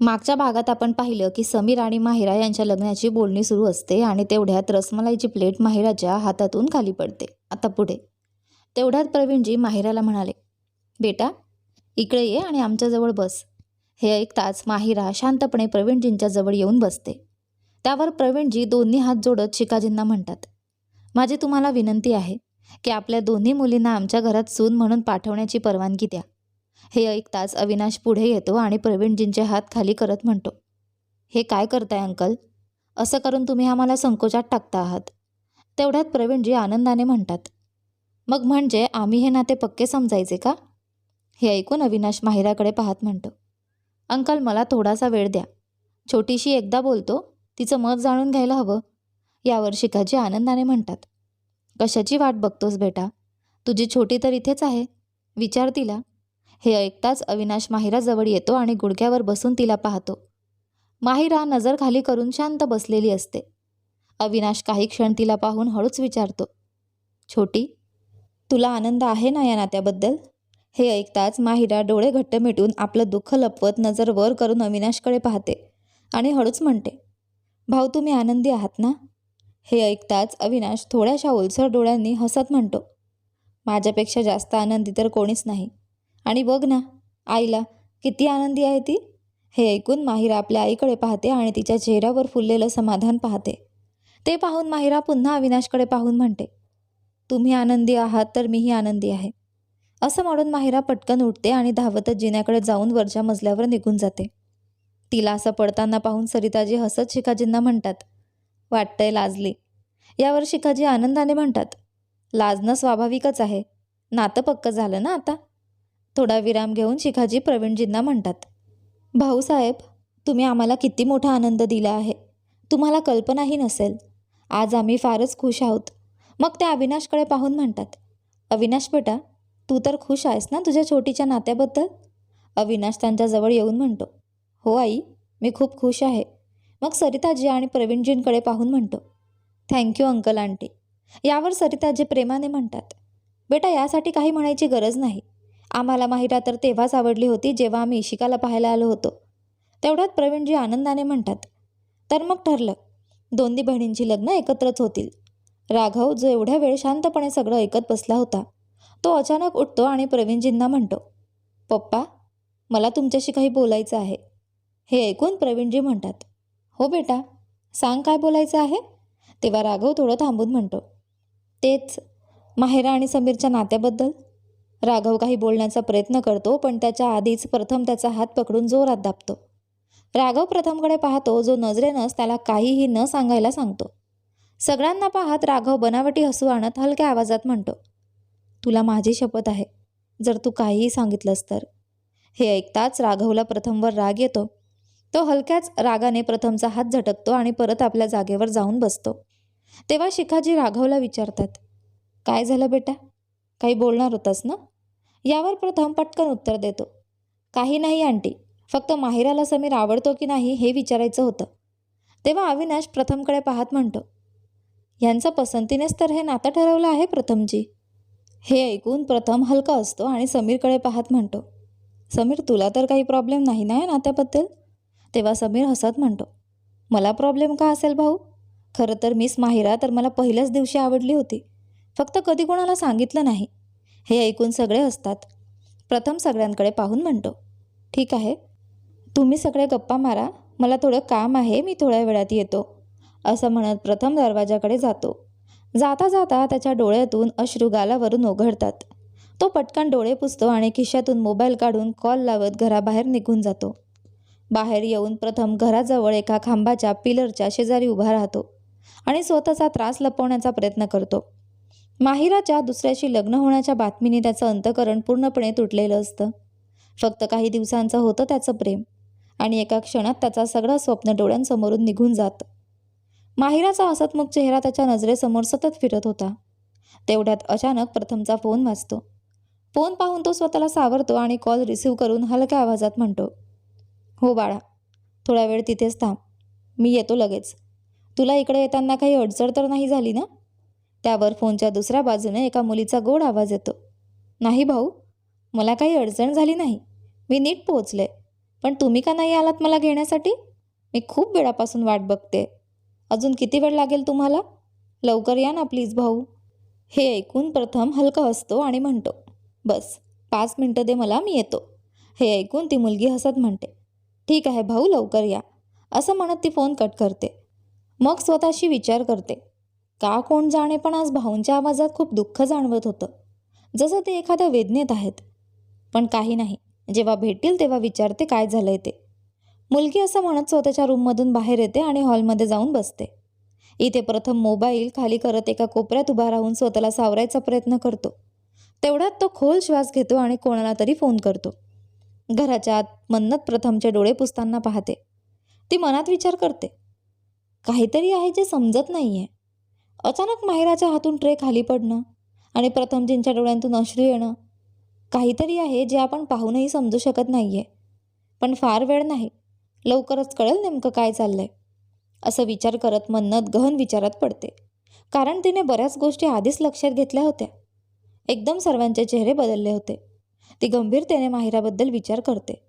मागच्या भागात आपण पाहिलं की समीर आणि माहिरा यांच्या लग्नाची बोलणी सुरू असते आणि तेवढ्यात रसमलाईची प्लेट माहिराच्या हातातून खाली पडते. आता पुढे. तेवढ्यात प्रवीणजी माहिराला म्हणाले बेटा इकडे ये आणि आमच्याजवळ बस. हे ऐकताच माहिरा शांतपणे प्रवीणजींच्या जवळ येऊन बसते. त्यावर प्रवीणजी दोन्ही हात जोडत शिकाजींना म्हणतात माझी तुम्हाला विनंती आहे की आपल्या दोन्ही मुलींना आमच्या घरात सून म्हणून पाठवण्याची परवानगी द्या. हे ऐकताच अविनाश पुढे येतो आणि प्रवीणजींचे हात खाली करत म्हणतो हे काय करताय अंकल? असं करून तुम्ही आम्हाला संकोचात टाकता आहात. तेवढ्यात प्रवीणजी आनंदाने म्हणतात मग म्हणजे आम्ही हे नाते पक्के समजायचे का? हे ऐकून अविनाश माहिराकडे पाहत म्हणतो अंकल मला थोडासा वेळ द्या. छोटीशी एकदा बोलतो तिचं मत जाणून घ्यायला हवं. यावर काजी आनंदाने म्हणतात कशाची वाट बघतोस बेटा? तुझी छोटी तर इथेच आहे. विचार तिला. हे ऐकताच अविनाश माहिराजवळ येतो आणि गुडघ्यावर बसून तिला पाहतो. माहिरा नजर खाली करून शांत बसलेली असते. अविनाश काही क्षण तिला पाहून हळूच विचारतो. छोटी तुला आनंद आहे ना या नात्याबद्दल? हे ऐकताच माहिरा डोळे घट्ट मिटून आपलं दुःख लपवत नजर वर करून अविनाशकडे पाहते आणि हळूच म्हणते भाऊ तुम्ही आनंदी आहात ना? हे ऐकताच अविनाश थोड्याशा ओलसर डोळ्यांनी हसत म्हणतो माझ्यापेक्षा जास्त आनंदी तर कोणीच नाही. आणि बघ ना आईला किती आनंदी आहे ती. हे ऐकून माहिरा आपल्या आईकडे पाहते आणि तिच्या चेहऱ्यावर फुललेलं समाधान पाहते. ते पाहून माहिरा पुन्हा अविनाशकडे पाहून म्हणते तुम्ही आनंदी आहात तर मीही आनंदी आहे. असं म्हणून माहिरा पटकन उठते आणि धावतच जिन्याकडे जाऊन वरच्या मजल्यावर निघून जाते. तिला असं पडताना पाहून सरिताजी हसत शिखाजींना म्हणतात वाटतंय लाजली. यावर शिखाजी आनंदाने म्हणतात लाजणं स्वाभाविकच आहे. नातं पक्क झालं ना आता? थोडा विराम घेऊन शिखाजी प्रवीणजींना म्हणतात भाऊसाहेब तुम्ही आम्हाला किती मोठा आनंद दिला आहे. तुम्हाला कल्पनाही नसेल. आज आम्ही फारच खुश आहोत. मग त्या अविनाशकडे पाहून म्हणतात अविनाश बेटा तू तर खुश आहेस ना तुझ्या छोटीच्या नात्याबद्दल? अविनाश त्यांच्याजवळ येऊन म्हणतो हो आई मी खूप खुश आहे. मग सरिताजी आणि प्रवीणजींकडे पाहून म्हणतो थँक्यू अंकल आंटी. यावर सरिताजी प्रेमाने म्हणतात बेटा यासाठी काही म्हणायची गरज नाही. आम्हाला माहिरा तर तेव्हाच आवडली होती जेव्हा आम्ही इशिकाला पाहायला आलो होतो. तेवढ्यात प्रवीणजी आनंदाने म्हणतात तर मग ठरलं. दोन्ही बहिणींची लग्न एकत्रच होतील. राघव जो एवढ्या वेळ शांतपणे सगळं ऐकत बसला होता तो अचानक उठतो आणि प्रवीणजींना म्हणतो पप्पा मला तुमच्याशी काही बोलायचं आहे. हे ऐकून प्रवीणजी म्हणतात हो बेटा सांग काय बोलायचं आहे? तेव्हा राघव थोडं थांबून म्हणतो तेच माहेरा आणि समीरच्या नात्याबद्दल. राघव काही बोलण्याचा प्रयत्न करतो पण त्याच्या आधीच प्रथम त्याचा हात पकडून जोरात दाबतो. राघव प्रथमकडे पाहतो जो नजरेनंच त्याला काहीही न सांगायला सांगतो. सगळ्यांना पाहत राघव बनावटी हसू आणत हलक्या आवाजात म्हणतो तुला माझी शपथ आहे. जर तू काहीही सांगितलंस तर. हे ऐकताच राघवला प्रथमवर राग येतो. तो हलक्याच रागाने प्रथमचा हात झटकतो आणि परत आपल्या जागेवर जाऊन बसतो. तेव्हा शिखाजी राघवला विचारतात काय झालं बेटा? काही बोलणार होतास ना? यावर प्रथम पटकन उत्तर देतो. काही नाही आंटी. फक्त माहिराला समीर आवडतो की नाही हे विचारायचं होतं. तेव्हा अविनाश प्रथमकडे पाहत म्हणतो यांचं पसंतीनेच तर हे नातं ठरवलं आहे प्रथमजी. हे ऐकून प्रथम हलका असतो आणि समीरकडे पाहत म्हणतो समीर तुला तर काही प्रॉब्लेम नाही ना या नात्याबद्दल? तेव्हा समीर हसत म्हणतो मला प्रॉब्लेम का असेल भाऊ? खरं तर मिस माहिरा तर मला पहिल्याच दिवशी आवडली होती. फक्त कधी कोणाला सांगितलं नाही. हे ऐकून सगळे हसतात. प्रथम सगळ्यांकडे पाहून म्हणतो ठीक आहे. तुम्ही सगळे गप्पा मारा. मला थोडं काम आहे. मी थोड्या वेळात येतो. असं म्हणत प्रथम दरवाजाकडे जातो. जाता जाता त्याच्या डोळ्यातून अश्रू गालावरून ओघडतात तो पटकन डोळे पुसतो आणि खिशातून मोबाईल काढून कॉल लावत घराबाहेर निघून जातो. बाहेर येऊन प्रथम घराजवळ एका खांबाच्या पिलरच्या शेजारी उभा राहतो आणि स्वतःचा त्रास लपवण्याचा प्रयत्न करतो. माहिराच्या दुसऱ्याशी लग्न होण्याच्या बातमीने त्याचं अंतकरण पूर्णपणे तुटलेलं असतं. फक्त काही दिवसांचं होतं त्याचं प्रेम. आणि एका क्षणात त्याचा सगळं स्वप्न डोळ्यांसमोरून निघून जातं. माहिराचा हसतमुख चेहरा त्याच्या नजरेसमोर सतत फिरत होता. तेवढ्यात अचानक प्रथमचा फोन वाजतो. फोन पाहून तो स्वतःला सावरतो आणि कॉल रिसीव्ह करून हलक्या आवाजात म्हणतो हो बाळा थोडा वेळ तिथेच थांब. मी येतो लगेच. तुला इकडे येताना काही अडचण तर नाही झाली ना? त्यावर फोनच्या दुसऱ्या बाजूने एका मुलीचा गोड आवाज येतो. नाही भाऊ मला काही अडचण झाली नाही. मी नीट पोहोचले. पण तुम्ही का नाही आलात मला घेण्यासाठी? मी खूप वेळापासून वाट बघते. अजून किती वेळ लागेल तुम्हाला? लवकर या ना प्लीज भाऊ. हे ऐकून प्रथम हलकं हसतो आणि म्हणतो बस पाच मिनटं दे मला मी येतो. हे ऐकून ती मुलगी हसत म्हणते ठीक आहे भाऊ लवकर या. असं म्हणत ती फोन कट करते. मग स्वतःशी विचार करते. का कोण जाणे पण आज भाऊंच्या आवाजात खूप दुःख जाणवत होतं. जसं ते एखाद्या वेदनेत आहेत. पण काही नाही. जेव्हा भेटतील तेव्हा विचारते काय झालंय ते. मुलगी असं म्हणत स्वतःच्या रूममधून बाहेर येते आणि हॉलमध्ये जाऊन बसते. इथे प्रथम मोबाईल खाली करत एका कोपऱ्यात उभा राहून स्वतःला सावरायचा प्रयत्न करतो. तेवढ्यात तो खोल श्वास घेतो आणि कोणाला तरी फोन करतो. घराच्या आत मन्नत प्रथमचे डोळे पुसताना पाहते. ती मनात विचार करते. काहीतरी आहे जे समजत नाही आहे अचानक माहेराच्या हातून ट्रे खाली पडणं आणि प्रथमजींच्या डोळ्यांतून अश्रू येणं काहीतरी आहे जे आपण पाहूनही समजू शकत नाही आहे पण फार वेळ नाही. लवकरच कळेल नेमकं काय चाललंय. असं विचार करत मन्नत गहन विचारात पडते. कारण तिने बऱ्याच गोष्टी आधीच लक्षात घेतल्या होत्या. एकदम सर्वांचे चेहरे बदलले होते. ती गंभीरतेने माहिराबद्दल विचार करते.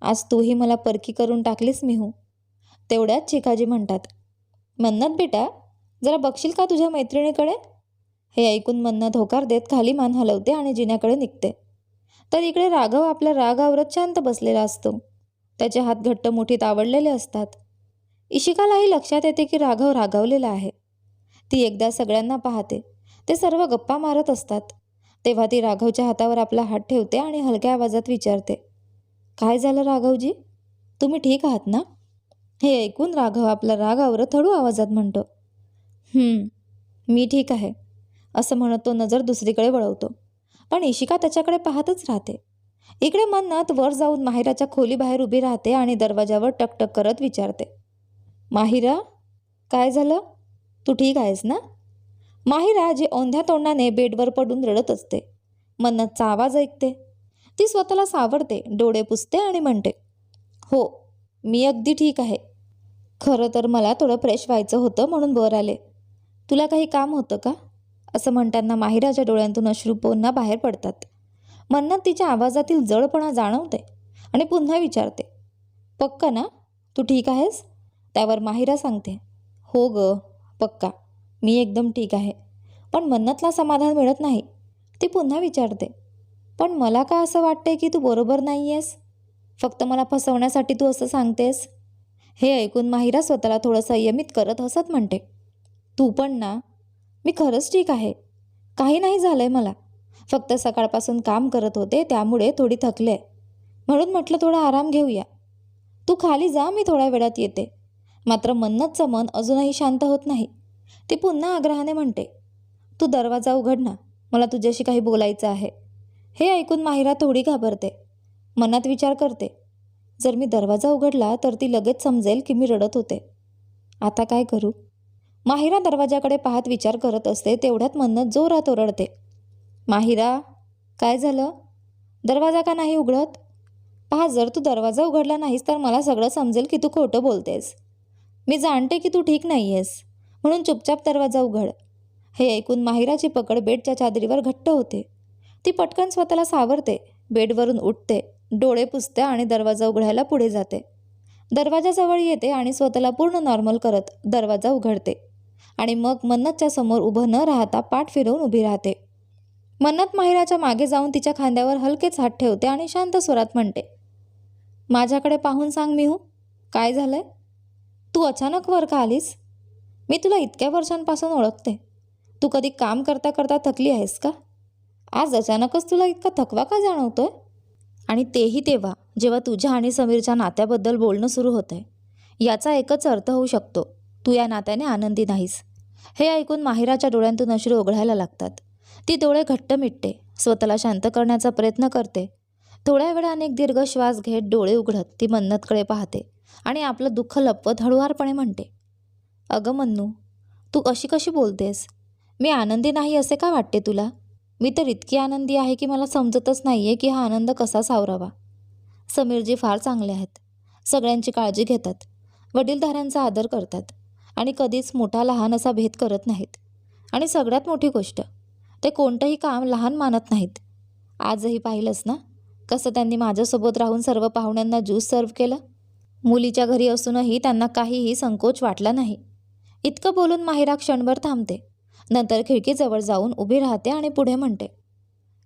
आज तूही मला परकी करून टाकलीस मिहू तेवढ्याच चिकाजी म्हणतात. मन्नत बेटा जरा बघशील का तुझ्या मैत्रिणीकडे? हे ऐकून मन्नत होकार देत खाली मान हलवते आणि जिन्याकडे निघते. तर इकडे राघव आपला राग आवरत शांत बसलेला असतो. त्याचे हात घट्ट मुठीत आवडलेले असतात. इशिकालाही लक्षात येते की राघव रागावलेला आहे. ती एकदा सगळ्यांना पाहते. ते सर्व गप्पा मारत असतात. तेव्हा ती राघवच्या हातावर आपला हात ठेवते आणि हलक्या आवाजात विचारते. काय झालं राघवजी? तुम्ही ठीक आहात ना? हे ऐकून राघव आपला राग आवरत हळू आवाजात म्हणतो. मी ठीक आहे. असं म्हणत तो नजर दुसरीकडे वळवतो. पण इशिका त्याच्याकडे पाहतच राहते. इकडे मन्नत वर जाऊन माहिराच्या खोलीबाहेर उभी राहते आणि दरवाजावर टकटक करत विचारते. माहिरा काय झालं? तू ठीक आहेस ना? माहिरा जी ओंध्या तोंडाने बेडवर पडून रडत असते. मन्नतचा आवाज ऐकते. ती स्वतःला सावरते डोळे पुसते आणि म्हणते हो मी अगदी ठीक आहे. खरं तर मला थोडं फ्रेश व्हायचं होतं म्हणून वर आले. तुला काही काम होतं का? असं म्हणताना माहिराच्या डोळ्यांतून अश्रू पुन्हा बाहेर पडतात. मन्नत तिच्या आवाजातील जडपणा जाणवते आणि पुन्हा विचारते. पक्का ना? तू ठीक आहेस? त्यावर माहिरा सांगते. हो ग पक्का. मी एकदम ठीक आहे. पण मन्नतला समाधान मिळत नाही. ती पुन्हा विचारते. पण मला का असं वाटतंय की तू बरोबर नाही आहेस फक्त मला फसवण्यासाठी तू असं सांगतेस? हे ऐकून माहिरा स्वतःला थोडं संयमित करत हसत म्हणते. तू पण ना. मी खरंच ठीक आहे. काही नाही झालं आहे मला. फक्त सकाळपासून काम करत होते त्यामुळे थोडी थकले. म्हणून म्हटलं थोडा आराम घेऊया. तू खाली जा मी थोड्या वेळात येते. मात्र मन्नतचं मन अजूनही शांत होत नाही. ती पुन्हा आग्रहाने म्हणते तू दरवाजा उघड ना. मला तुझ्याशी काही बोलायचं आहे. हे ऐकून माहिरा थोडी घाबरते. मनात विचार करते जर मी दरवाजा उघडला तर ती लगेच समजेल की मी रडत होते. आता काय करू? माहिरा दरवाजाकडे पाहत विचार करत असते तेवढ्यात मन्नत जोरात ओरडते. माहिरा काय झालं? दरवाजा का नाही उघडत? पहा जर तू दरवाजा उघडला नाहीस तर मला सगळं समजेल की तू खोटं बोलतेस. मी जाणते की तू ठीक नाही आहेस म्हणून चुपचाप दरवाजा उघड. हे ऐकून माहिराची पकड बेडच्या चादरीवर घट्ट होते. ती पटकन स्वतःला सावरते. बेडवरून उठते. डोळे पुसते आणि दरवाजा उघडायला पुढे जाते. दरवाजाजवळ येते आणि स्वतःला पूर्ण नॉर्मल करत दरवाजा उघडते. आणि मग मन्नतच्या समोर उभं न राहता पाठ फिरवून उभी राहते. मन्नत माहिराच्या मागे जाऊन तिच्या खांद्यावर हलकेच हात ठेवते आणि शांत स्वरात म्हणते माझ्याकडे पाहून सांग मिहू काय झालंय? तू अचानक वर का आलीस? मी तुला इतक्या वर्षांपासून ओळखते. तू कधी काम करता करता थकली आहेस का? आज अचानकच तुला इतका थकवा का जाणवतोय? आणि तेही तेव्हा जेव्हा तुझ्या आणि समीरच्या नात्याबद्दल बोलणं सुरू होतं आहे याचा एकच अर्थ होऊ शकतो. तू या नात्याने आनंदी नाहीस. हे ऐकून माहिराच्या डोळ्यांतून अश्रू ओघळायला लागतात. ती डोळे घट्ट मिटते. स्वतःला शांत करण्याचा प्रयत्न करते. थोड्या वेळाने एक दीर्घ श्वास घेत डोळे उघडत ती मन्नतकडे पाहते आणि आपलं दुःख लपवत हळुवारपणे म्हणते अगं मन्नू तू अशी कशी बोलतेस? मी आनंदी नाही असे का वाटते तुला? मी तर इतकी आनंदी आहे की मला समजतच नाही आहे की हा आनंद कसा सावरावा. समीरजी फार चांगले आहेत. सगळ्यांची काळजी घेतात. वडीलधाऱ्यांचा आदर करतात. आणि कधीच मोठा लहान असा भेद करत नाहीत. आणि सगळ्यात मोठी गोष्ट ते कोणतंही काम लहान मानत नाहीत. आजही पाहिलंस ना? कसं त्यांनी माझ्यासोबत राहून सर्व पाहुण्यांना ज्यूस सर्व केलं? मुलीच्या घरी असूनही त्यांना काहीही संकोच वाटला नाही. इतकं बोलून माहिरा क्षणभर थांबते. नंतर खिडकीजवळ जाऊन उभी राहते आणि पुढे म्हणते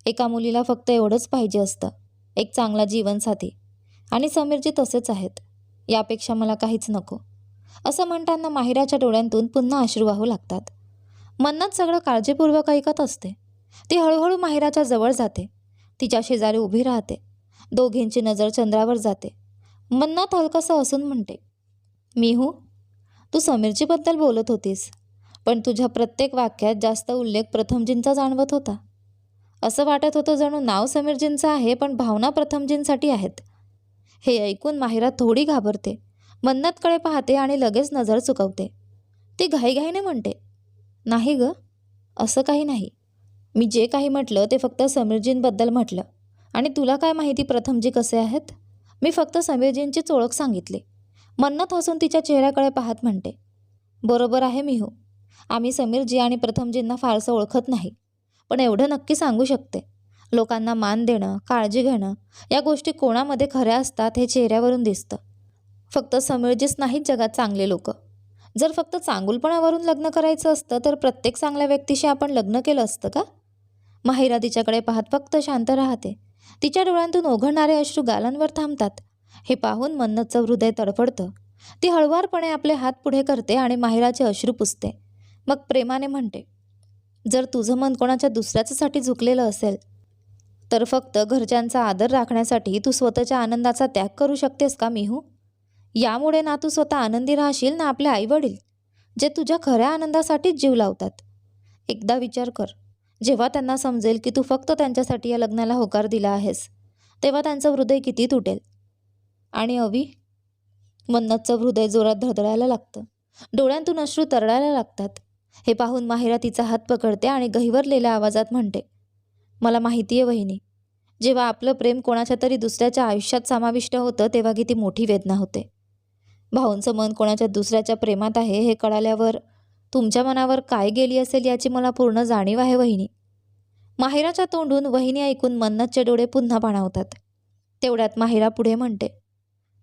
एका मुलीला फक्त एवढंच पाहिजे असतं. एक चांगला जीवनसाथी. आणि समीरजी तसेच आहेत. यापेक्षा मला काहीच नको. असं म्हणताना माहिराच्या डोळ्यांतून पुन्हा अश्रू वाहू लागतात. मन्नत सगळं काळजीपूर्वक ऐकत असते. ती हळूहळू माहिराच्या जवळ जाते. तिच्या शेजारी उभी राहते. दोघींची नजर चंद्रावर जाते. मन्नत हलकसं असून म्हणते मिहू तू समीरजीबद्दल बोलत होतीस. पण तुझ्या प्रत्येक वाक्यात जास्त उल्लेख प्रथमजींचा जाणवत होता. असं वाटत होतं जणू नाव समीरजींचं आहे पण भावना प्रथमजींसाठी आहेत. हे ऐकून माहिरा थोडी घाबरते. मन्नतकडे पाहते आणि लगेच नजर चुकवते. ती घाईघाईने म्हणते नाही ग असं काही नाही. मी जे काही म्हटलं ते फक्त समीरजींबद्दल म्हटलं. आणि तुला काय माहिती प्रथमजी कसे आहेत? मी फक्त समीरजींचीच ओळख सांगितली. मन्नत हसून तिच्या चेहऱ्याकडे पाहत म्हणते बरोबर आहे मी हो आम्ही समीरजी आणि प्रथमजींना फारसं ओळखत नाही. पण एवढं नक्की सांगू शकते. लोकांना मान देणं काळजी घेणं या गोष्टी कोणामध्ये खऱ्या असतात हे चेहऱ्यावरून दिसतं. फक्त समीरजीच नाहीत जगात चांगले लोक. जर फक्त चांगुलपणावरून लग्न करायचं असतं तर प्रत्येक चांगल्या व्यक्तीशी आपण लग्न केलं असतं का? माहिरा तिच्याकडे पाहत फक्त शांत राहते. तिच्या डोळ्यांतून ओघळणारे अश्रू गालांवर थांबतात. हे पाहून मन्नतचं हृदय तडफडतं. ती हळुवारपणे आपले हात पुढे करते आणि माहिराचे अश्रू पुसते. मग प्रेमाने म्हणते जर तुझं मन कोणाच्या दुसऱ्याच्यासाठी झुकलेलं असेल तर फक्त घरच्यांचा आदर राखण्यासाठी तू स्वतःच्या आनंदाचा त्याग करू शकतेस का मिहू? यामुळे ना तू स्वतः आनंदी राहशील ना आपले आईवडील जे तुझ्या खऱ्या आनंदासाठीच जीव लावतात. एकदा विचार कर जेव्हा त्यांना समजेल की तू फक्त त्यांच्यासाठी या लग्नाला होकार दिला आहेस तेव्हा त्यांचं हृदय किती तुटेल? आणि अवी मन्नतचं हृदय जोरात धडधडायला लागतं. डोळ्यांतून अश्रू तरळायला लागतात. हे पाहून माहिरा तिचा हात पकडते आणि गहिवरलेल्या आवाजात म्हणते मला माहिती आहे वहिनी जेव्हा आपलं प्रेम कोणाच्या तरी दुसऱ्याच्या आयुष्यात समाविष्ट होतं तेव्हा किती मोठी वेदना होते. भाऊंचं मन कोणाच्या दुसऱ्याच्या प्रेमात आहे हे कळाल्यावर तुमच्या मनावर काय गेली असेल याची मला पूर्ण जाणीव आहे वहिनी. माहिराच्या तोंडून वहिनी ऐकून मन्नतचे डोळे पुन्हा पाणावतात तेवढ्यात माहिरा पुढे म्हणते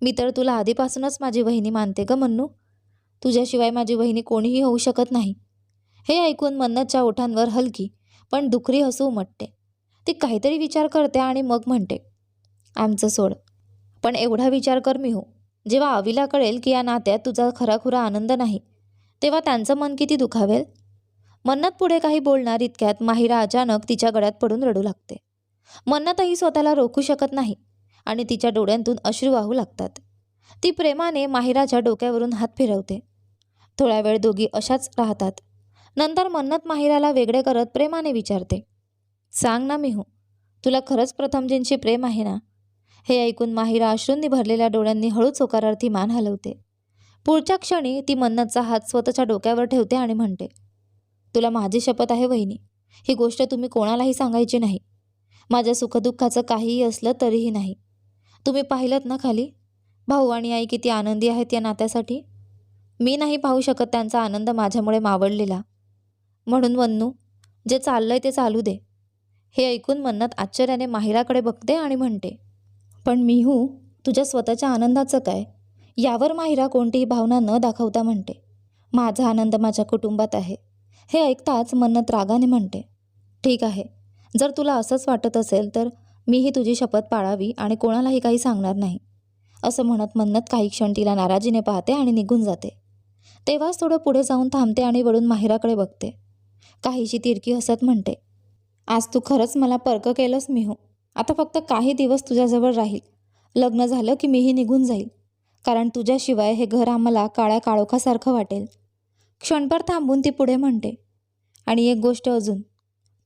मी तर तुला आधीपासूनच माझी वहिनी मानते ग मन्नू. तुझ्याशिवाय माझी वहिनी कोणीही होऊ शकत नाही. हे ऐकून मन्नतच्या ओठांवर हलकी पण दुखरी हसू उमटते. ती काहीतरी विचार करते आणि मग म्हणते आमचं सोड. पण एवढा विचार कर मी हो. जेव्हा आवीला कळेल की या नात्यात तुझा खराखुरा आनंद नाही तेव्हा त्यांचं मन किती दुखावेल? मन्नत पुढे काही बोलणार इतक्यात माहिरा अचानक तिच्या गळ्यात पडून रडू लागते. मन्नतही स्वतःला रोखू शकत नाही आणि तिच्या डोळ्यांतून अश्रू वाहू लागतात. ती प्रेमाने माहिराच्या डोक्यावरून हात फिरवते. थोड्या वेळ दोघी अशाच राहतात. नंतर मन्नत माहिराला वेगळे करत प्रेमाने विचारते. सांग ना मिहू तुला खरंच प्रथमजींशी प्रेम आहे ना? हे ऐकून माहिरा अश्रूंनी भरलेल्या डोळ्यांनी हळूच होकारार्थी मान हलवते. पुढच्या क्षणी ती मन्नतचा हात स्वतःच्या डोक्यावर ठेवते आणि म्हणते तुला माझी शपथ आहे वहिनी. ही गोष्ट तुम्ही कोणालाही सांगायची नाही. माझ्या सुखदुःखाचं काहीही असलं तरीही नाही. तुम्ही पाहिलं ना खाली? भाऊ आणि आई किती आनंदी आहेत या नात्यासाठी. मी नाही पाहू शकत त्यांचा आनंद माझ्यामुळे मावळलेला. म्हणून वन्नू जे चाललंय ते चालू दे. हे ऐकून मन्नत आश्चर्याने माहिराकडे बघते आणि म्हणते पण मिहू तुझ्या स्वतःच्या आनंदाचं काय? यावर माहिरा कोणतीही भावना न दाखवता म्हणते माझा आनंद माझ्या कुटुंबात आहे. हे ऐकताच मन्नत रागाने म्हणते ठीक आहे. जर तुला असंच वाटत असेल तर मीही तुझी शपथ पाळावी आणि कोणालाही काही सांगणार नाही. असं म्हणत मन्नत काही क्षण तिला नाराजीने पाहते आणि निघून जाते. तेव्हाच थोडं पुढे जाऊन थांबते आणि वळून माहिराकडे बघते. काहीशी तिरकी हसत म्हणते आज तू खरंच मला पर्क केलंस मिहू. आता फक्त काही दिवस तुझ्याजवळ राहील. लग्न झालं की मीही निघून जाईल. कारण तुझ्याशिवाय हे घर आम्हाला काळ्या काळोखासारखं वाटेल. क्षणभर थांबून ती पुढे म्हणते आणि एक गोष्ट अजून.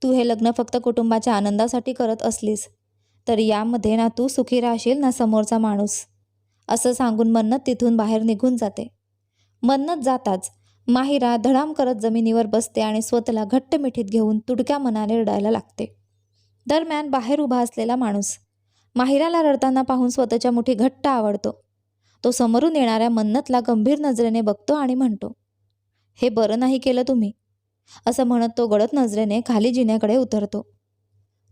तू हे लग्न फक्त कुटुंबाच्या आनंदासाठी करत असलीस तर यामध्ये ना तू सुखी राहशील ना समोरचा माणूस. असं सांगून मन्नत तिथून बाहेर निघून जाते. मन्नत जाताच माहिरा धडाम करत जमिनीवर बसते आणि स्वतःला घट्ट मिठीत घेऊन तुडक्या मनाने रडायला लागते. दरम्यान बाहेर उभा असलेला माणूस. माहिराला रडताना पाहून स्वतःच्या मुठी घट्ट आवडतो. तो समोरून येणाऱ्या मन्नतला गंभीर नजरेने बघतो आणि म्हणतो हे बरं नाही केलं तुम्ही. असं म्हणत तो गडद नजरेने खाली जिन्याकडे उतरतो.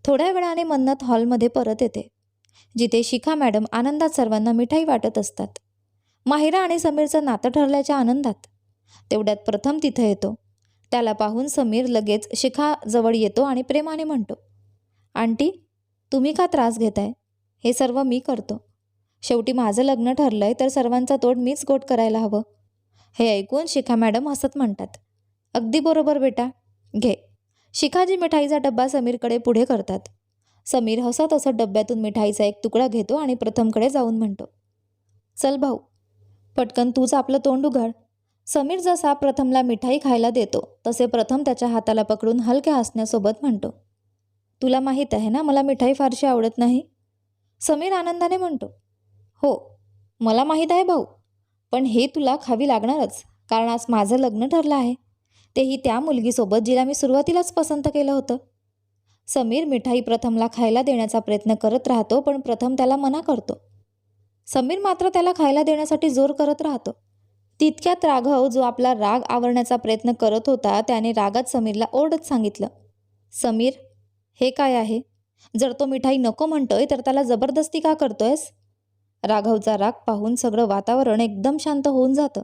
थोड्या वेळाने मन्नत हॉलमध्ये परत येते जिथे शिखा मॅडम आनंदात सर्वांना मिठाई वाटत असतात. माहिरा आणि समीरचं नातं ठरल्याच्या आनंदात. तेवढ्यात प्रथम तिथं येतो. त्याला पाहून समीर लगेच शिखाजवळ येतो आणि प्रेमाने म्हणतो आंटी तुम्ही का त्रास घेताय? हे सर्व मी करतो. शेवटी माझं लग्न ठरलंय तर सर्वांचा तोड मीच गोट करायला हवं. हे ऐकून शिखा मॅडम हसत म्हणतात. अगदी बरोबर बेटा. घे. शिखाजी मिठाईचा डब्बा समीरकडे पुढे करतात. समीर हसत हसत डब्यातून मिठाईचा एक तुकडा घेतो आणि प्रथमकडे जाऊन म्हणतो. चल भाऊ. पटकन तूच आपलं तोंड उघाड. समीर जसा प्रथमला मिठाई खायला देतो तसे प्रथम त्याच्या हाताला पकडून हलक्या हसण्यासोबत म्हणतो. तुला माहीत आहे ना मला मिठाई फारशी आवडत नाही. समीर आनंदाने म्हणतो हो मला माहीत आहे भाऊ पण हे तुला खावी लागणारच कारण आज माझं लग्न ठरलं आहे. तेही त्या मुलगीसोबत जिला मी सुरुवातीलाच पसंत केलं होतं. समीर मिठाई प्रथमला खायला देण्याचा प्रयत्न करत राहतो पण प्रथम त्याला मना करतो. समीर मात्र त्याला खायला देण्यासाठी जोर करत राहतो. तितक्यात राघव जो आपला राग आवरण्याचा प्रयत्न करत होता त्याने रागात समीरला ओरडत सांगितलं समीर हे काय आहे? जर तो मिठाई नको म्हणतोय तर त्याला जबरदस्ती का करतोयस? राघवचा राग पाहून सगळं वातावरण एकदम शांत होऊन जातं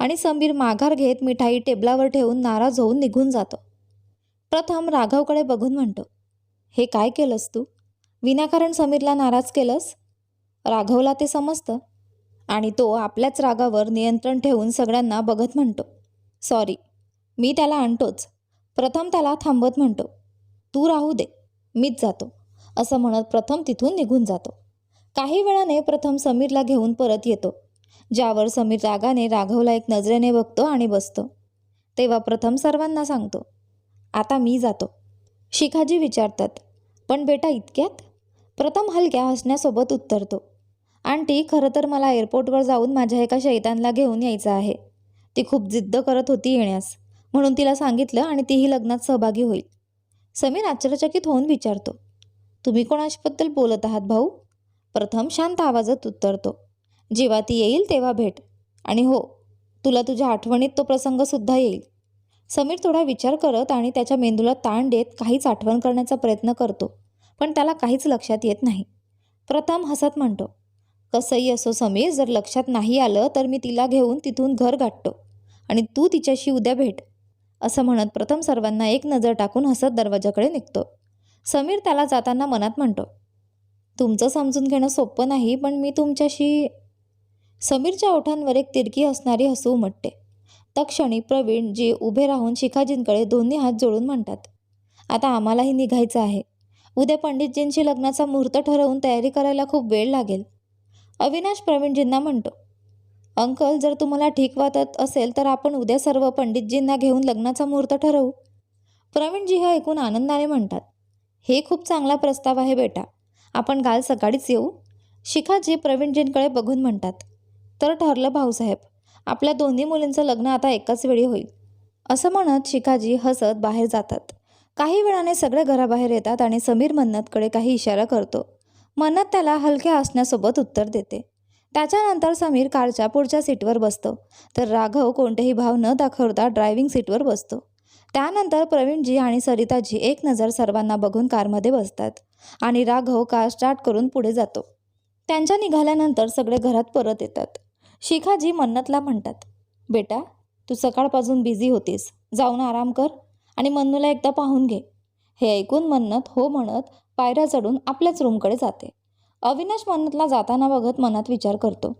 आणि समीर माघार घेत मिठाई टेबलावर ठेवून नाराज होऊन निघून जातो. प्रथम राघवकडे बघून म्हणतो हे काय केलंस तू? विनाकारण समीरला नाराज केलंस? राघवला ते समजतं. आणि तो आपल्याच रागावर नियंत्रण ठेवून सगळ्यांना बघत म्हणतो सॉरी मी त्याला आणतोच. प्रथम त्याला थांबवत म्हणतो तू राहू दे मीच जातो. असं म्हणत प्रथम तिथून निघून जातो. काही वेळाने प्रथम समीरला घेऊन परत येतो. ज्यावर समीर रागाने राघवला एक नजरेने बघतो आणि बसतो. तेव्हा प्रथम सर्वांना सांगतो आता मी जातो. शिखाजी विचारतात पण बेटा इतक्यात? प्रथम हलक्या हसण्यासोबत उत्तरतो आंटी खरं तर मला एअरपोर्टवर जाऊन माझ्या एका शैतानला घेऊन यायचं आहे. ती खूप जिद्द करत होती येण्यास. म्हणून तिला सांगितलं आणि तीही लग्नात सहभागी होईल. समीर आश्चर्यचकित होऊन विचारतो तुम्ही कोणाशबद्दल बोलत आहात भाऊ? प्रथम शांत आवाजात उत्तरतो जेव्हा ती येईल तेव्हा भेट. आणि हो तुला तुझ्या आठवणीत तो प्रसंगसुद्धा येईल. समीर थोडा विचार करत आणि त्याच्या मेंदूला ताण देत काहीच आठवण करण्याचा प्रयत्न करतो पण त्याला काहीच लक्षात येत नाही. प्रथम हसत म्हणतो कसंही असो समीर जर लक्षात नाही आलं तर मी तिला घेऊन तिथून घर गाठतो. आणि तू तिच्याशी उद्या भेट. असं म्हणत प्रथम सर्वांना एक नजर टाकून हसत दरवाजाकडे निघतो. समीर त्याला जाताना मनात म्हणतो तुमचं समजून घेणं सोपं नाही पण मी तुमच्याशी समीरच्या ओठांवर एक तिरकी असणारी हसू उमटते. तक्षणी प्रवीण जी उभे राहून शिखाजींकडे दोन्ही हात जोडून म्हणतात आता आम्हालाही निघायचं आहे. उद्या पंडितजींशी लग्नाचा मुहूर्त ठरवून तयारी करायला खूप वेळ लागेल. अविनाश प्रवीणजींना म्हणतो अंकल जर तुम्हाला ठीक वाटत असेल तर आपण उद्या सर्व पंडितजींना घेऊन लग्नाचा मुहूर्त ठरवू. प्रवीणजी हे ऐकून आनंदाने म्हणतात हे खूप चांगला प्रस्ताव आहे बेटा. आपण काल सकाळीच येऊ. शिखाजी प्रवीणजींकडे बघून म्हणतात तर ठरलं भाऊसाहेब आपल्या दोन्ही मुलींचं लग्न आता एकाच वेळी होईल. असं म्हणत शिखाजी हसत बाहेर जातात. काही वेळाने सगळे घराबाहेर येतात आणि समीर मन्नतकडे काही इशारा करतो. मन्नत त्याला हलक्या असण्यासोबत उत्तर देते. त्याच्यानंतर समीर कारच्या पुढच्या सीटवर बसतो. तर राघव कोणतेही भाव न दाखवता ड्रायव्हिंग सीटवर बसतो. त्यानंतर प्रवीणजी आणि सरिताजी एक नजर सर्वांना बघून कारमध्ये बसतात आणि राघव कार स्टार्ट करून पुढे जातो. त्यांच्या निघाल्यानंतर सगळे घरात परत येतात. शिखाजी मन्नतला म्हणतात बेटा तू सकाळपासून बिझी होतीस. जाऊन आराम कर आणि मन्नूला एकदा पाहून घे. हे ऐकून मन्नत हो म्हणत पायऱ्या चढून आपल्याच रूमकडे जाते. अविनाश मन्नतला जाताना बघत मनात विचार करतो.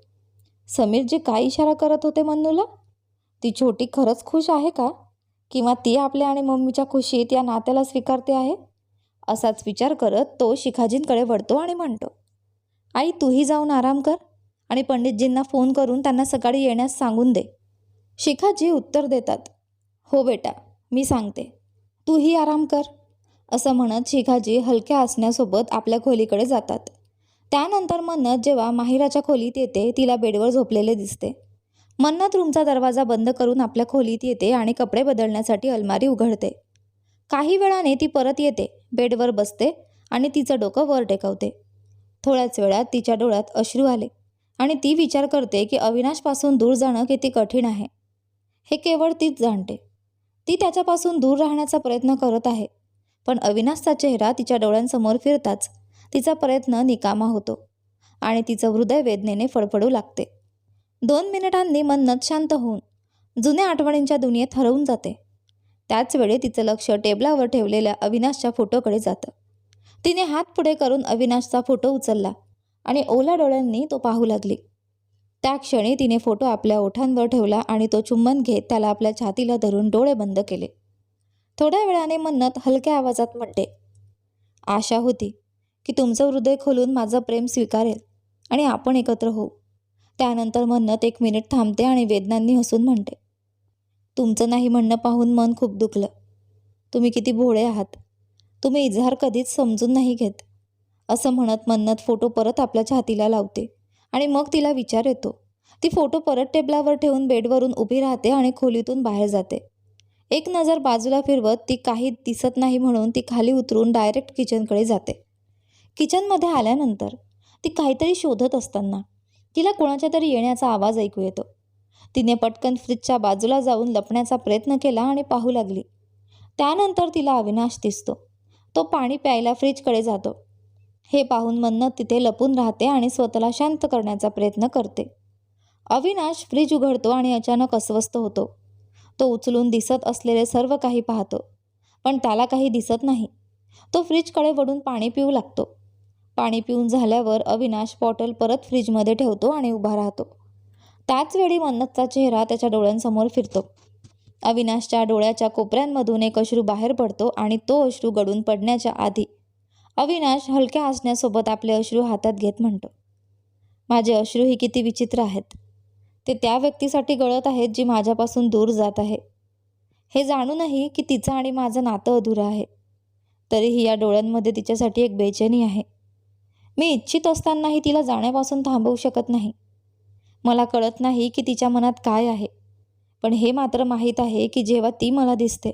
समीर जी काय इशारा करत होते मन्नूला? ती छोटी खरंच खुश आहे का? किंवा ती आपल्या आणि मम्मीच्या खुशीत या नात्याला स्वीकारते आहे? असाच विचार करत तो शिखाजींकडे वळतो आणि म्हणतो आई तूही जाऊन आराम कर आणि पंडितजींना फोन करून त्यांना सकाळी येण्यास सांगून दे. शिखाजी उत्तर देतात हो बेटा मी सांगते. तूही आराम कर. असं म्हणत शिखाजी हलक्या असण्यासोबत आपल्या खोलीकडे जातात. त्यानंतर मन्नत जेव्हा माहिराच्या खोलीत येते तिला बेडवर झोपलेले दिसते. मन्नत रूमचा दरवाजा बंद करून आपल्या खोलीत येते आणि कपडे बदलण्यासाठी अलमारी उघडते. काही वेळाने ती परत येते बेडवर बसते आणि तिचं डोकं वर टेकवते. थोड्याच वेळात तिच्या डोळ्यात अश्रू आले आणि ती विचार करते की अविनाशपासून दूर जाणं किती कठीण आहे. हे केवळ तीच जाणते. ती त्याच्यापासून दूर राहण्याचा प्रयत्न करत आहे पण अविनाशचा चेहरा तिच्या डोळ्यांसमोर फिरताच तिचा प्रयत्न निकामा होतो आणि तिचं हृदय वेदनेने फडफडू लागते. दोन मिनिटांनी मन्नत शांत होऊन जुन्या आठवणींच्या दुनियेत हरवून जाते. त्याचवेळी तिचं लक्ष टेबलावर ठेवलेल्या अविनाशच्या फोटोकडे जातं. तिने हात पुढे करून अविनाशचा फोटो उचलला आणि ओल्या डोळ्यांनी तो पाहू लागली. त्या क्षणी तिने फोटो आपल्या ओठांवर ठेवला आणि तो चुंबन घेत त्याला आपल्या छातीला धरून डोळे बंद केले. थोड्या वेळाने मन्नत हलक्या आवाजात म्हणते आशा होती की तुमचं हृदय खोलून माझं प्रेम स्वीकारेल आणि आपण एकत्र होऊ. त्यानंतर मन्नत एक मिनिट थांबते आणि वेदनांनी हसून म्हणते तुमचं नाही म्हणणं पाहून मन खूप दुखलं. तुम्ही किती भोळे आहात. तुम्ही इजहार कधीच समजून नाही घेत. असं म्हणत मन्नत फोटो परत आपल्या छातीला लावते आणि मग तिला विचार येतो. ती फोटो परत टेबलावर ठेवून बेडवरून उभी राहते आणि खोलीतून बाहेर जाते. एक नजर बाजूला फिरवत ती काही दिसत नाही म्हणून ती खाली उतरून डायरेक्ट किचनकडे जाते. किचनमध्ये आल्यानंतर ती काहीतरी शोधत असताना तिला कोणाच्या तरी येण्याचा आवाज ऐकू येतो. तिने पटकन फ्रीजच्या बाजूला जाऊन लपण्याचा प्रयत्न केला आणि पाहू लागली. त्यानंतर तिला अविनाश दिसतो. तो पाणी प्यायला फ्रीजकडे जातो. हे पाहून मन्नत तिथे लपून राहते आणि स्वतःला शांत करण्याचा प्रयत्न करते. अविनाश फ्रीज उघडतो आणि अचानक अस्वस्थ होतो. तो उचलून दिसत असलेले सर्व काही पाहतो. पण त्याला काही दिसत नाही. तो फ्रीजकडे वळून पाणी पिऊ लागतो. पाणी पिऊन झाल्यावर अविनाश बॉटल परत फ्रीजमध्ये ठेवतो आणि उभा राहतो. त्याचवेळी मन्नतचा चेहरा त्याच्या डोळ्यांसमोर फिरतो. अविनाशच्या डोळ्याच्या कोपऱ्यांमधून एक अश्रू बाहेर पडतो आणि तो अश्रू गळून पडण्याच्या आधी अविनाश हलक्या हसण्यासोबत आपले अश्रू हातात घेत म्हणतो माझे अश्रू ही किती विचित्र आहेत. ते त्या व्यक्तीसाठी गळत आहेत जी माझ्यापासून दूर जात आहे. हे जाणूनही की तिचं आणि माझं नातं अधुरं आहे. तरीही या डोळ्यांमध्ये तिच्यासाठी एक बेचैनी आहे. मी इच्छित असतानाही तिला जाण्यापासून थांबवू शकत नाही. मला कळत नाही की तिच्या मनात काय आहे. पण हे मात्र माहीत आहे की जेव्हा ती मला दिसते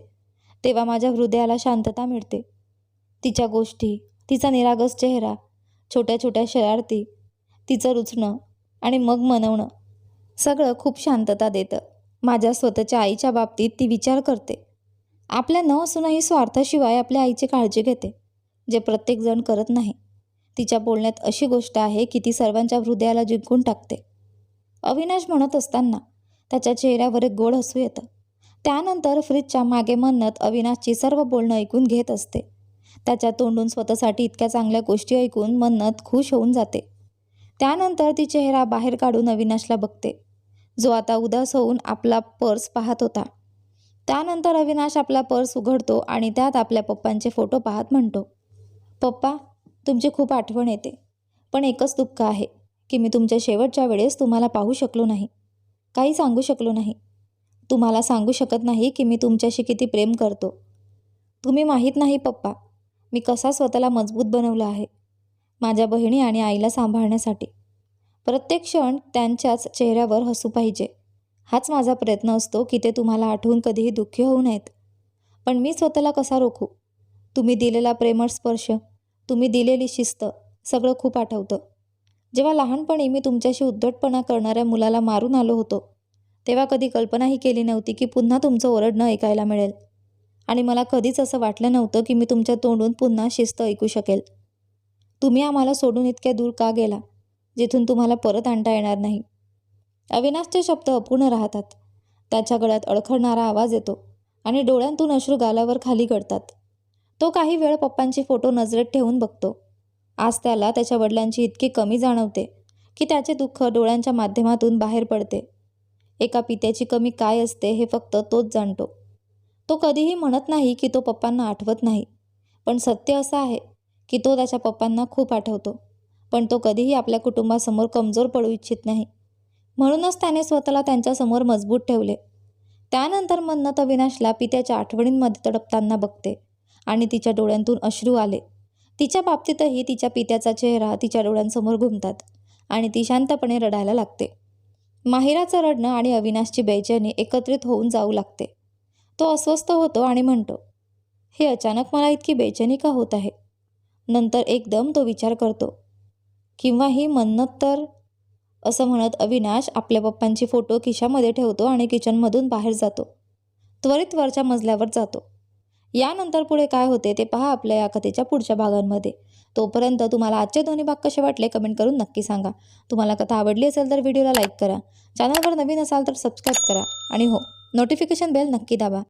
तेव्हा माझ्या हृदयाला शांतता मिळते. तिच्या गोष्टी तिचा निरागस चेहरा छोट्या छोट्या शरारती तिचं रुचणं आणि मग मनवणं सगळं खूप शांतता देतं. माझ्या स्वतःच्या आईच्या बाबतीत ती विचार करते. आपल्या न असूनही स्वार्थाशिवाय आपल्या आईची काळजी घेते जे प्रत्येकजण करत नाही. तिच्या बोलण्यात अशी गोष्ट आहे की ती सर्वांच्या हृदयाला जिंकून टाकते. अविनाश म्हणत असताना त्याच्या चेहऱ्यावर एक गोड हसू येतं. त्यानंतर फ्रीजच्या मागे म्हणत अविनाशची सर्व बोलणं ऐकून घेत असते. त्याच्या तोंडून स्वतःसाठी इतक्या चांगल्या गोष्टी ऐकून मन्नत खुश होऊन जाते. त्यानंतर ती चेहरा बाहेर काढून अविनाशला बघते. जो आता उदास होऊन आपला पर्स पाहत होता. त्यानंतर अविनाश आपला पर्स उघडतो आणि त्यात आपल्या पप्पांचे फोटो पाहत म्हणतो. पप्पा तुमची खूप आठवण येते. पण एकच दुःख आहे की मी तुमच्या शेवटच्या वेळेस तुम्हाला पाहू शकलो नाही. काही सांगू शकलो नाही. तुम्हाला सांगू शकत नाही की मी तुमच्याशी किती प्रेम करतो. तुम्ही माहीत नाही पप्पा मी कसा स्वतःला मजबूत बनवलं आहे माझ्या बहिणी आणि आईला सांभाळण्यासाठी. प्रत्येक क्षण त्यांच्याच चेहऱ्यावर हसू पाहिजे. हाच माझा प्रयत्न असतो की ते तुम्हाला आठवून कधीही दुःखी होऊ नयेत. पण मी स्वतःला कसा रोखू? तुम्ही दिलेला प्रेमळ स्पर्श तुम्ही दिलेली शिस्त सगळं खूप आठवतं. जेव्हा लहानपणी मी तुमच्याशी उद्धटपणा करणाऱ्या मुलाला मारून आलो होतो तेव्हा कधी कल्पनाही केली नव्हती की पुन्हा तुमचं ओरडणं ऐकायला मिळेल. आणि मला कधीच असं वाटलं नव्हतं की मी तुमच्या तोंडून पुन्हा शिस्त ऐकू शकेल. तुम्ही आम्हाला सोडून इतक्या दूर का गेला जिथून तुम्हाला परत आणता येणार नाही? अविनाशचे शब्द अपूर्ण राहतात. त्याच्या गळ्यात अडखळणारा आवाज येतो आणि डोळ्यांतून अश्रू गालावर खाली गडतात तो काही वेळ पप्पांचे फोटो नजरेत ठेवून बघतो. आज त्याला त्याच्या वडिलांची इतकी कमी जाणवते की त्याचे दुःख डोळ्यांच्या माध्यमातून बाहेर पडते. एका पित्याची कमी काय असते हे फक्त तोच जाणतो. तो कधीही म्हणत नाही की तो पप्पांना आठवत नाही पण सत्य असं आहे की तो त्याच्या पप्पांना खूप आठवतो पण तो कधीही आपल्या कुटुंबासमोर कमजोर पडू इच्छित नाही. म्हणूनच त्याने स्वतःला त्यांच्यासमोर मजबूत ठेवले. त्यानंतर मन्नत अविनाशला पित्याच्या आठवणींमध्ये तडपताना बघते. आणि तिच्या डोळ्यांतून अश्रू आले. तिच्या बाबतीतही तिच्या पित्याचा चेहरा तिच्या डोळ्यांसमोर घुमतात आणि ती शांतपणे रडायला लागते. माहिराचं रडणं आणि अविनाशची बेचैनी एकत्रित होऊन जाऊ लागते. तो अस्वस्थ होतो आणि म्हणतो हे अचानक मला इतकी बेचैनी का होत आहे? नंतर एकदम तो विचार करतो किंवा ही मन्नत तर असं म्हणत अविनाश आपल्या पप्पांची फोटो खिशामध्ये ठेवतो आणि किचनमधून बाहेर जातो. त्वरित वरच्या मजल्यावर जातो. यानंतर पुढे काय होते ते पहा आपल्या या कथेच्या पुढच्या भागांमध्ये. तोपर्यंत तुम्हाला आजचे दोन्ही भाग कसे वाटले कमेंट करून नक्की सांगा. तुम्हाला कथा आवडली असेल तर व्हिडिओला लाईक करा. चॅनलवर नवीन असाल तर सबस्क्राईब करा. आणि हो नोटिफिकेशन बेल नक्की दाबा.